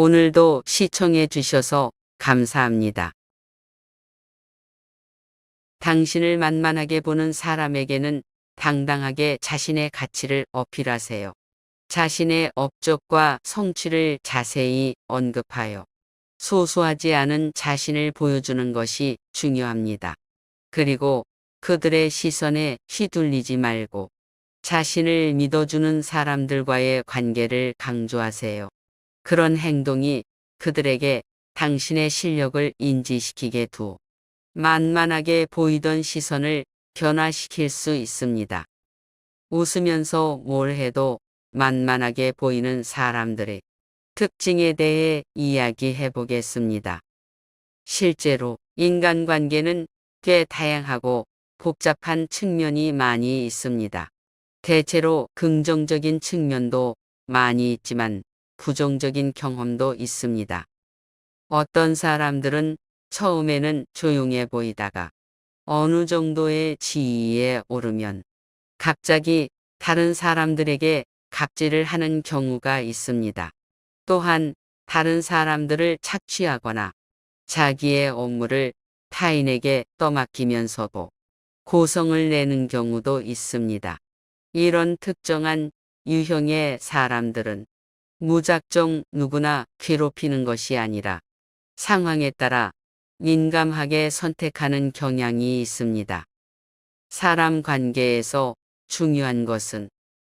오늘도 시청해 주셔서 감사합니다. 당신을 만만하게 보는 사람에게는 당당하게 자신의 가치를 어필하세요. 자신의 업적과 성취를 자세히 언급하여 소소하지 않은 자신을 보여주는 것이 중요합니다. 그리고 그들의 시선에 휘둘리지 말고 자신을 믿어주는 사람들과의 관계를 강조하세요. 그런 행동이 그들에게 당신의 실력을 인지시키게 두 만만하게 보이던 시선을 변화시킬 수 있습니다. 웃으면서 뭘 해도 만만하게 보이는 사람들의 특징에 대해 이야기해 보겠습니다. 실제로 인간관계는 꽤 다양하고 복잡한 측면이 많이 있습니다. 대체로 긍정적인 측면도 많이 있지만 부정적인 경험도 있습니다. 어떤 사람들은 처음에는 조용해 보이다가 어느 정도의 지위에 오르면 갑자기 다른 사람들에게 갑질을 하는 경우가 있습니다. 또한 다른 사람들을 착취하거나 자기의 업무를 타인에게 떠맡기면서도 고성을 내는 경우도 있습니다. 이런 특정한 유형의 사람들은 무작정 누구나 괴롭히는 것이 아니라 상황에 따라 민감하게 선택하는 경향이 있습니다. 사람 관계에서 중요한 것은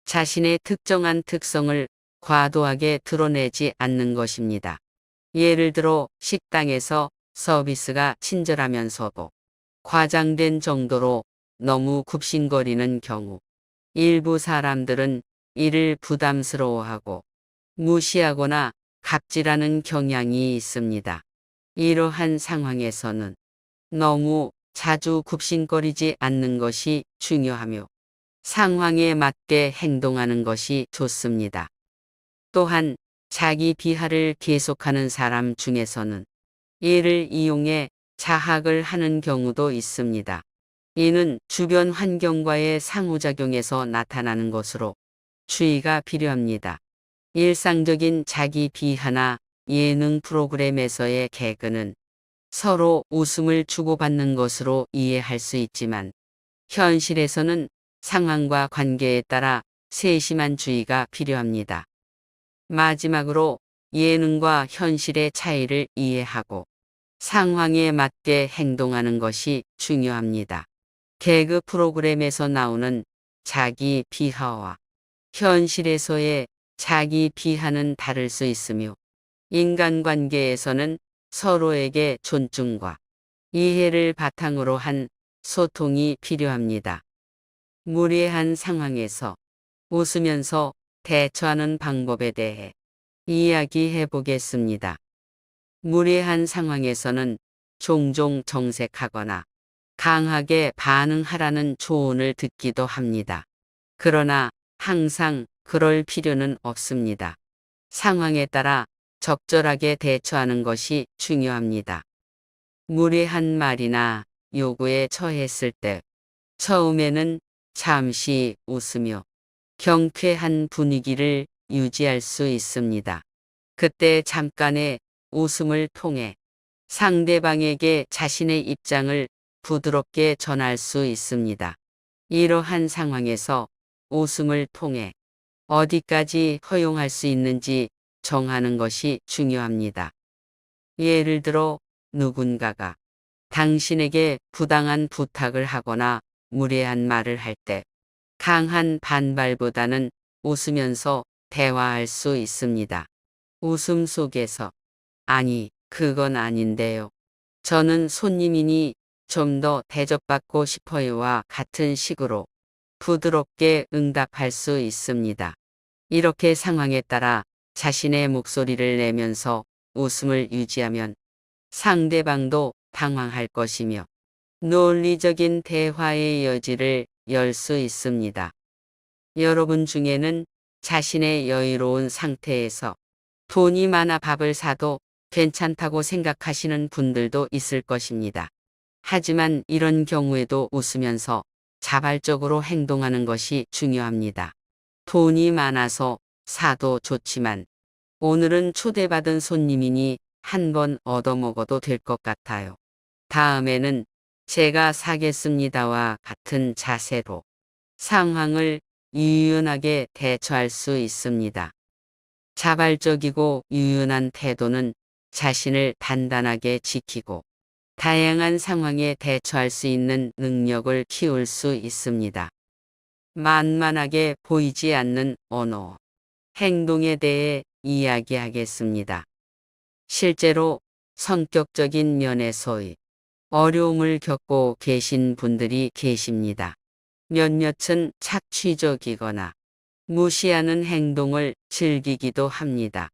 자신의 특정한 특성을 과도하게 드러내지 않는 것입니다. 예를 들어 식당에서 서비스가 친절하면서도 과장된 정도로 너무 굽신거리는 경우 일부 사람들은 이를 부담스러워하고 무시하거나 갑질하는 경향이 있습니다. 이러한 상황에서는 너무 자주 굽신거리지 않는 것이 중요하며 상황에 맞게 행동하는 것이 좋습니다. 또한 자기 비하를 계속하는 사람 중에서는 이를 이용해 자학을 하는 경우도 있습니다. 이는 주변 환경과의 상호작용에서 나타나는 것으로 주의가 필요합니다. 일상적인 자기 비하나 예능 프로그램에서의 개그는 서로 웃음을 주고받는 것으로 이해할 수 있지만 현실에서는 상황과 관계에 따라 세심한 주의가 필요합니다. 마지막으로 예능과 현실의 차이를 이해하고 상황에 맞게 행동하는 것이 중요합니다. 개그 프로그램에서 나오는 자기 비하와 현실에서의 자기 비하는 다를 수 있으며 인간관계에서는 서로에게 존중과 이해를 바탕으로 한 소통이 필요합니다. 무례한 상황에서 웃으면서 대처하는 방법에 대해 이야기해 보겠습니다. 무례한 상황에서는 종종 정색하거나 강하게 반응하라는 조언을 듣기도 합니다. 그러나 항상 그럴 필요는 없습니다. 상황에 따라 적절하게 대처하는 것이 중요합니다. 무례한 말이나 요구에 처했을 때 처음에는 잠시 웃으며 경쾌한 분위기를 유지할 수 있습니다. 그때 잠깐의 웃음을 통해 상대방에게 자신의 입장을 부드럽게 전할 수 있습니다. 이러한 상황에서 웃음을 통해 어디까지 허용할 수 있는지 정하는 것이 중요합니다. 예를 들어 누군가가 당신에게 부당한 부탁을 하거나 무례한 말을 할 때 강한 반발보다는 웃으면서 대화할 수 있습니다. 웃음 속에서 아니, 그건 아닌데요. 저는 손님이니 좀 더 대접받고 싶어요와 같은 식으로 부드럽게 응답할 수 있습니다. 이렇게 상황에 따라 자신의 목소리를 내면서 웃음을 유지하면 상대방도 당황할 것이며 논리적인 대화의 여지를 열 수 있습니다. 여러분 중에는 자신의 여유로운 상태에서 돈이 많아 밥을 사도 괜찮다고 생각하시는 분들도 있을 것입니다. 하지만 이런 경우에도 웃으면서 자발적으로 행동하는 것이 중요합니다. 돈이 많아서 사도 좋지만 오늘은 초대받은 손님이니 한 번 얻어먹어도 될 것 같아요. 다음에는 제가 사겠습니다와 같은 자세로 상황을 유연하게 대처할 수 있습니다. 자발적이고 유연한 태도는 자신을 단단하게 지키고 다양한 상황에 대처할 수 있는 능력을 키울 수 있습니다. 만만하게 보이지 않는 언어, 행동에 대해 이야기하겠습니다. 실제로 성격적인 면에서의 어려움을 겪고 계신 분들이 계십니다. 몇몇은 착취적이거나 무시하는 행동을 즐기기도 합니다.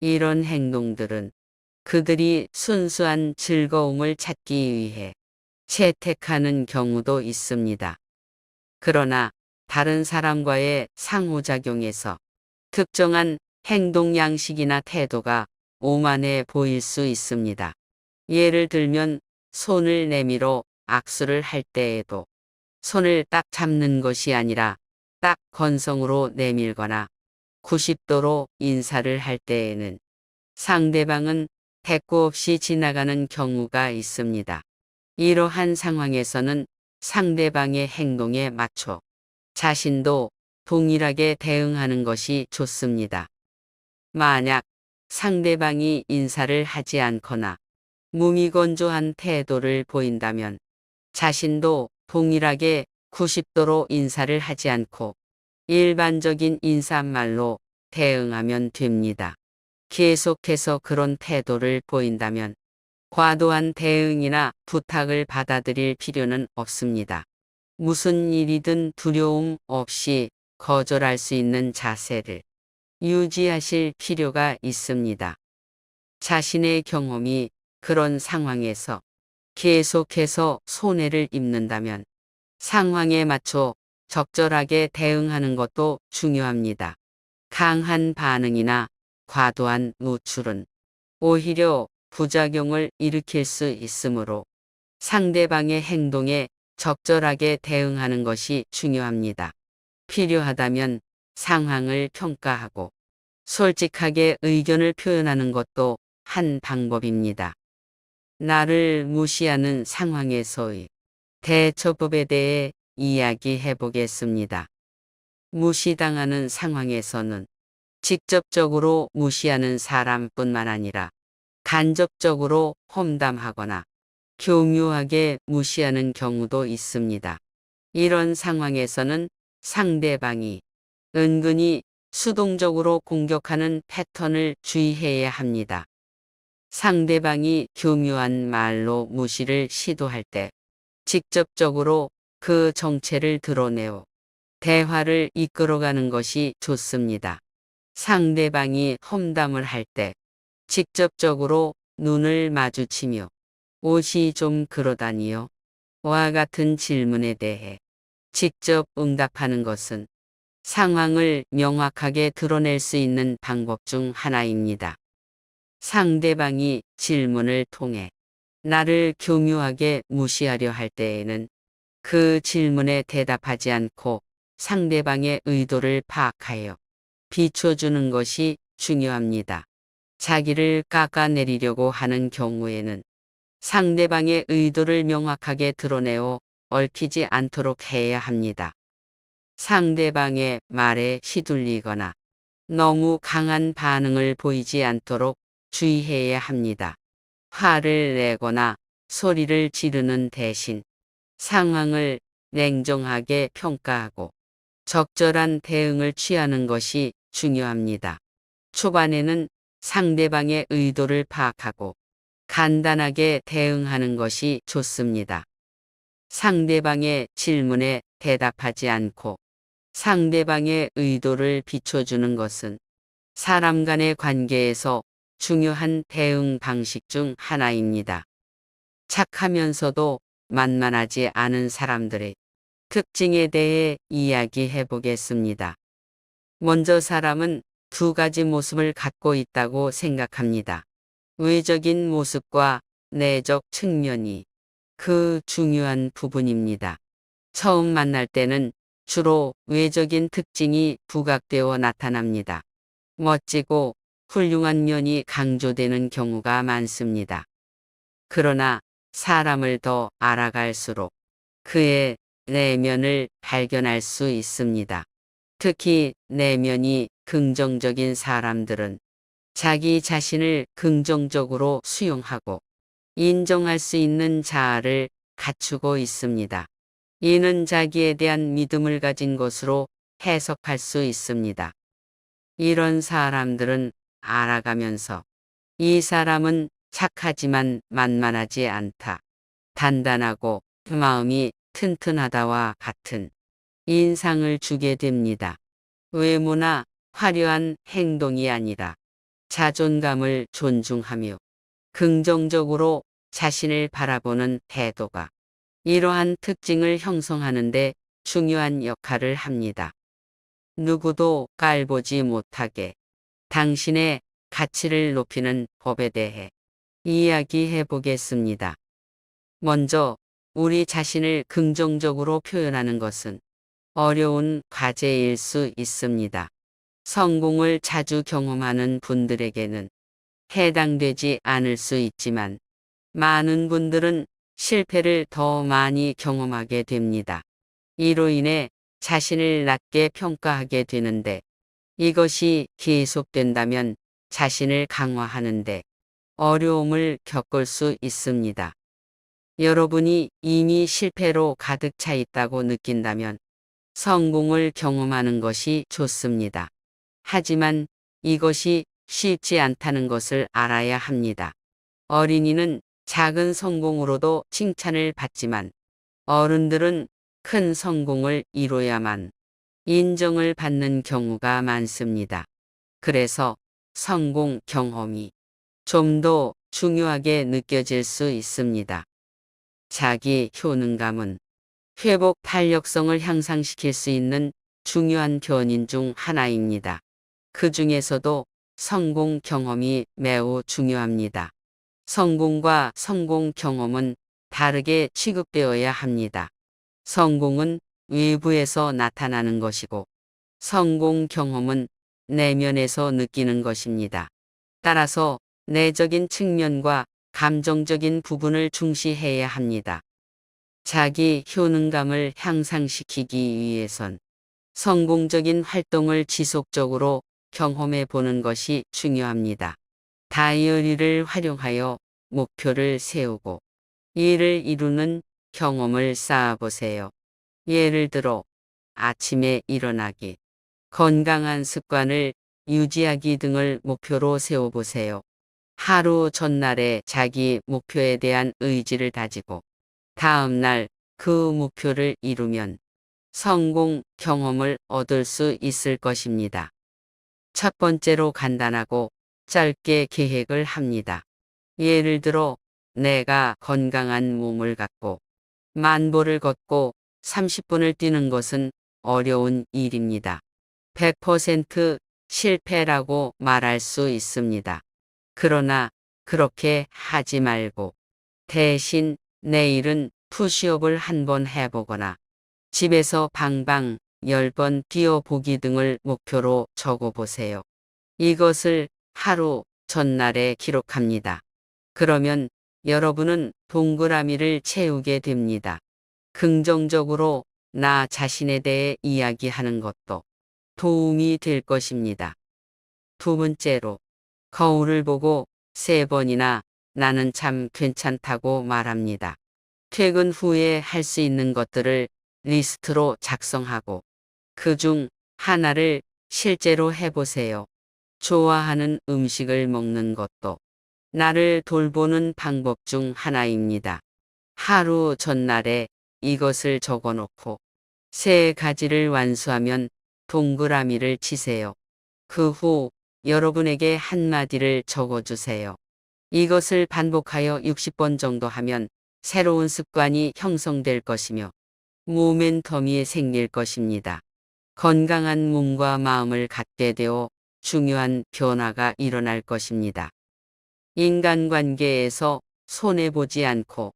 이런 행동들은 그들이 순수한 즐거움을 찾기 위해 채택하는 경우도 있습니다. 그러나 다른 사람과의 상호작용에서 특정한 행동 양식이나 태도가 오만해 보일 수 있습니다. 예를 들면 손을 내밀어 악수를 할 때에도 손을 딱 잡는 것이 아니라 딱 건성으로 내밀거나 90도로 인사를 할 때에는 상대방은 대꾸 없이 지나가는 경우가 있습니다. 이러한 상황에서는 상대방의 행동에 맞춰 자신도 동일하게 대응하는 것이 좋습니다. 만약 상대방이 인사를 하지 않거나 무미건조한 태도를 보인다면 자신도 동일하게 90도로 인사를 하지 않고 일반적인 인사말로 대응하면 됩니다. 계속해서 그런 태도를 보인다면 과도한 대응이나 부탁을 받아들일 필요는 없습니다. 무슨 일이든 두려움 없이 거절할 수 있는 자세를 유지하실 필요가 있습니다. 자신의 경험이 그런 상황에서 계속해서 손해를 입는다면 상황에 맞춰 적절하게 대응하는 것도 중요합니다. 강한 반응이나 과도한 노출은 오히려 부작용을 일으킬 수 있으므로 상대방의 행동에 적절하게 대응하는 것이 중요합니다. 필요하다면 상황을 평가하고 솔직하게 의견을 표현하는 것도 한 방법입니다. 나를 무시하는 상황에서의 대처법에 대해 이야기해 보겠습니다. 무시당하는 상황에서는 직접적으로 무시하는 사람뿐만 아니라 간접적으로 험담하거나 교묘하게 무시하는 경우도 있습니다. 이런 상황에서는 상대방이 은근히 수동적으로 공격하는 패턴을 주의해야 합니다. 상대방이 교묘한 말로 무시를 시도할 때 직접적으로 그 정체를 드러내어 대화를 이끌어가는 것이 좋습니다. 상대방이 험담을 할 때 직접적으로 눈을 마주치며 옷이 좀 그러다니요. 와 같은 질문에 대해 직접 응답하는 것은 상황을 명확하게 드러낼 수 있는 방법 중 하나입니다. 상대방이 질문을 통해 나를 교묘하게 무시하려 할 때에는 그 질문에 대답하지 않고 상대방의 의도를 파악하여 비춰주는 것이 중요합니다. 자기를 깎아내리려고 하는 경우에는 상대방의 의도를 명확하게 드러내어 얽히지 않도록 해야 합니다. 상대방의 말에 휘둘리거나 너무 강한 반응을 보이지 않도록 주의해야 합니다. 화를 내거나 소리를 지르는 대신 상황을 냉정하게 평가하고 적절한 대응을 취하는 것이 중요합니다. 초반에는 상대방의 의도를 파악하고 간단하게 대응하는 것이 좋습니다. 상대방의 질문에 대답하지 않고 상대방의 의도를 비춰주는 것은 사람 간의 관계에서 중요한 대응 방식 중 하나입니다. 착하면서도 만만하지 않은 사람들의 특징에 대해 이야기해 보겠습니다. 먼저 사람은 두 가지 모습을 갖고 있다고 생각합니다. 외적인 모습과 내적 측면이 그 중요한 부분입니다. 처음 만날 때는 주로 외적인 특징이 부각되어 나타납니다. 멋지고 훌륭한 면이 강조되는 경우가 많습니다. 그러나 사람을 더 알아갈수록 그의 내면을 발견할 수 있습니다. 특히 내면이 긍정적인 사람들은 자기 자신을 긍정적으로 수용하고 인정할 수 있는 자아를 갖추고 있습니다. 이는 자기에 대한 믿음을 가진 것으로 해석할 수 있습니다. 이런 사람들은 알아가면서 이 사람은 착하지만 만만하지 않다. 단단하고 마음이 튼튼하다와 같은 인상을 주게 됩니다. 외모나 화려한 행동이 아니라 자존감을 존중하며 긍정적으로 자신을 바라보는 태도가 이러한 특징을 형성하는데 중요한 역할을 합니다. 누구도 깔보지 못하게 당신의 가치를 높이는 법에 대해 이야기해 보겠습니다. 먼저 우리 자신을 긍정적으로 표현하는 것은 어려운 과제일 수 있습니다. 성공을 자주 경험하는 분들에게는 해당되지 않을 수 있지만 많은 분들은 실패를 더 많이 경험하게 됩니다. 이로 인해 자신을 낮게 평가하게 되는데 이것이 계속된다면 자신을 강화하는데 어려움을 겪을 수 있습니다. 여러분이 이미 실패로 가득 차 있다고 느낀다면 성공을 경험하는 것이 좋습니다. 하지만 이것이 쉽지 않다는 것을 알아야 합니다. 어린이는 작은 성공으로도 칭찬을 받지만 어른들은 큰 성공을 이뤄야만 인정을 받는 경우가 많습니다. 그래서 성공 경험이 좀 더 중요하게 느껴질 수 있습니다. 자기 효능감은 회복 탄력성을 향상시킬 수 있는 중요한 변인 중 하나입니다. 그 중에서도 성공 경험이 매우 중요합니다. 성공과 성공 경험은 다르게 취급되어야 합니다. 성공은 외부에서 나타나는 것이고 성공 경험은 내면에서 느끼는 것입니다. 따라서 내적인 측면과 감정적인 부분을 중시해야 합니다. 자기 효능감을 향상시키기 위해선 성공적인 활동을 지속적으로 경험해 보는 것이 중요합니다. 다이어리를 활용하여 목표를 세우고 이를 이루는 경험을 쌓아보세요. 예를 들어 아침에 일어나기, 건강한 습관을 유지하기 등을 목표로 세워보세요. 하루 전날에 자기 목표에 대한 의지를 다지고 다음 날 그 목표를 이루면 성공 경험을 얻을 수 있을 것입니다. 첫 번째로 간단하고 짧게 계획을 합니다. 예를 들어 내가 건강한 몸을 갖고 만보를 걷고 30분을 뛰는 것은 어려운 일입니다. 100% 실패라고 말할 수 있습니다. 그러나 그렇게 하지 말고 대신 내일은 푸시업을 한번 해보거나 집에서 방방 10번 뛰어보기 등을 목표로 적어보세요. 이것을 하루 전날에 기록합니다. 그러면 여러분은 동그라미를 채우게 됩니다. 긍정적으로 나 자신에 대해 이야기하는 것도 도움이 될 것입니다. 두 번째로 거울을 보고 세 번이나 나는 참 괜찮다고 말합니다. 퇴근 후에 할 수 있는 것들을 리스트로 작성하고 그 중 하나를 실제로 해보세요. 좋아하는 음식을 먹는 것도 나를 돌보는 방법 중 하나입니다. 하루 전날에 이것을 적어 놓고 세 가지를 완수하면 동그라미를 치세요. 그 후 여러분에게 한마디를 적어 주세요. 이것을 반복하여 60번 정도 하면 새로운 습관이 형성될 것이며 모멘텀이 생길 것입니다. 건강한 몸과 마음을 갖게 되어 중요한 변화가 일어날 것입니다. 인간관계에서 손해보지 않고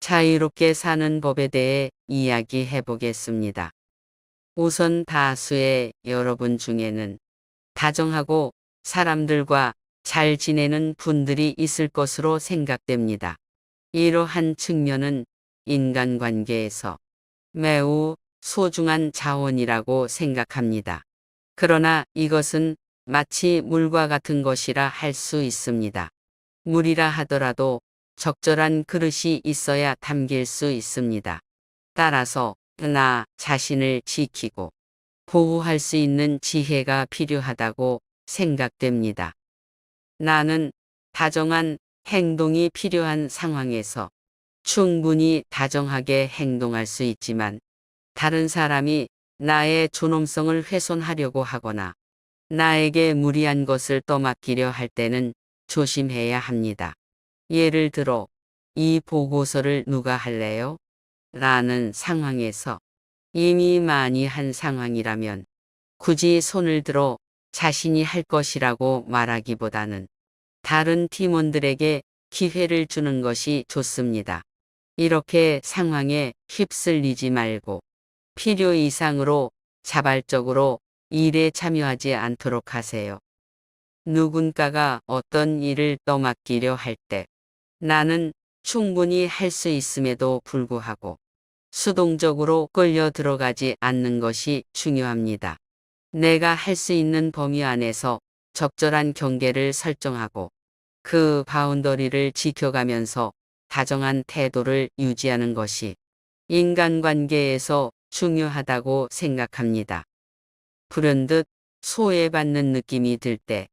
자유롭게 사는 법에 대해 이야기해 보겠습니다. 우선 다수의 여러분 중에는 다정하고 사람들과 잘 지내는 분들이 있을 것으로 생각됩니다. 이러한 측면은 인간관계에서 매우 소중한 자원이라고 생각합니다. 그러나 이것은 마치 물과 같은 것이라 할 수 있습니다. 물이라 하더라도 적절한 그릇이 있어야 담길 수 있습니다. 따라서 나 자신을 지키고 보호할 수 있는 지혜가 필요하다고 생각됩니다. 나는 다정한 행동이 필요한 상황에서 충분히 다정하게 행동할 수 있지만 다른 사람이 나의 존엄성을 훼손하려고 하거나 나에게 무리한 것을 떠맡기려 할 때는 조심해야 합니다. 예를 들어 이 보고서를 누가 할래요? 라는 상황에서 이미 많이 한 상황이라면 굳이 손을 들어 자신이 할 것이라고 말하기보다는 다른 팀원들에게 기회를 주는 것이 좋습니다. 이렇게 상황에 휩쓸리지 말고 필요 이상으로 자발적으로 일에 참여하지 않도록 하세요. 누군가가 어떤 일을 떠맡기려 할 때 나는 충분히 할 수 있음에도 불구하고 수동적으로 끌려 들어가지 않는 것이 중요합니다. 내가 할 수 있는 범위 안에서 적절한 경계를 설정하고 그 바운더리를 지켜가면서 다정한 태도를 유지하는 것이 인간관계에서 중요하다고 생각합니다. 불현듯 소외받는 느낌이 들 때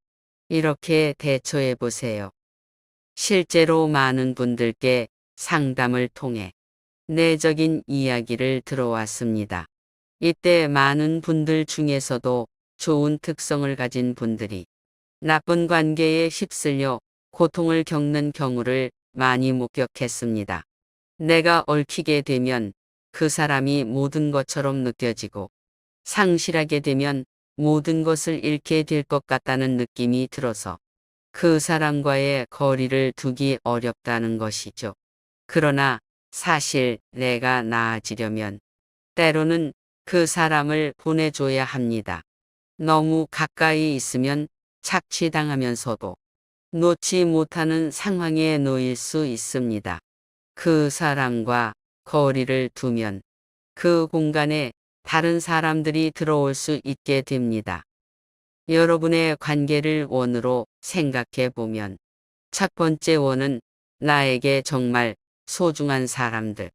이렇게 대처해 보세요. 실제로 많은 분들께 상담을 통해 내적인 이야기를 들어왔습니다. 이때 많은 분들 중에서도 좋은 특성을 가진 분들이 나쁜 관계에 휩쓸려 고통을 겪는 경우를 많이 목격했습니다. 내가 얽히게 되면 그 사람이 모든 것처럼 느껴지고 상실하게 되면 모든 것을 잃게 될 것 같다는 느낌이 들어서 그 사람과의 거리를 두기 어렵다는 것이죠. 그러나 사실 내가 나아지려면 때로는 그 사람을 보내줘야 합니다. 너무 가까이 있으면 착취당하면서도 놓지 못하는 상황에 놓일 수 있습니다. 그 사람과 거리를 두면 그 공간에 다른 사람들이 들어올 수 있게 됩니다. 여러분의 관계를 원으로 생각해 보면 첫 번째 원은 나에게 정말 소중한 사람들.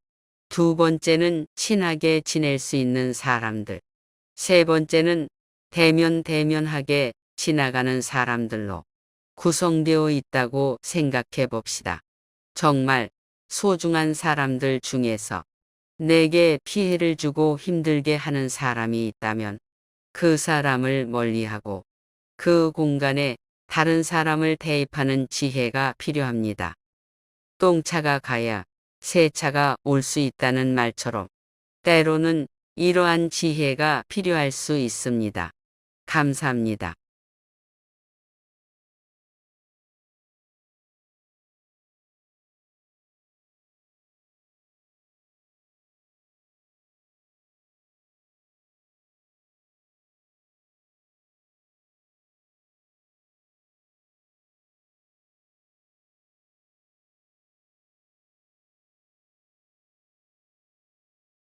두 번째는 친하게 지낼 수 있는 사람들. 세 번째는 대면 대면하게 지나가는 사람들로 구성되어 있다고 생각해 봅시다. 정말 소중한 사람들 중에서 내게 피해를 주고 힘들게 하는 사람이 있다면 그 사람을 멀리하고 그 공간에 다른 사람을 대입하는 지혜가 필요합니다. 똥차가 가야 새차가 올 수 있다는 말처럼 때로는 이러한 지혜가 필요할 수 있습니다. 감사합니다.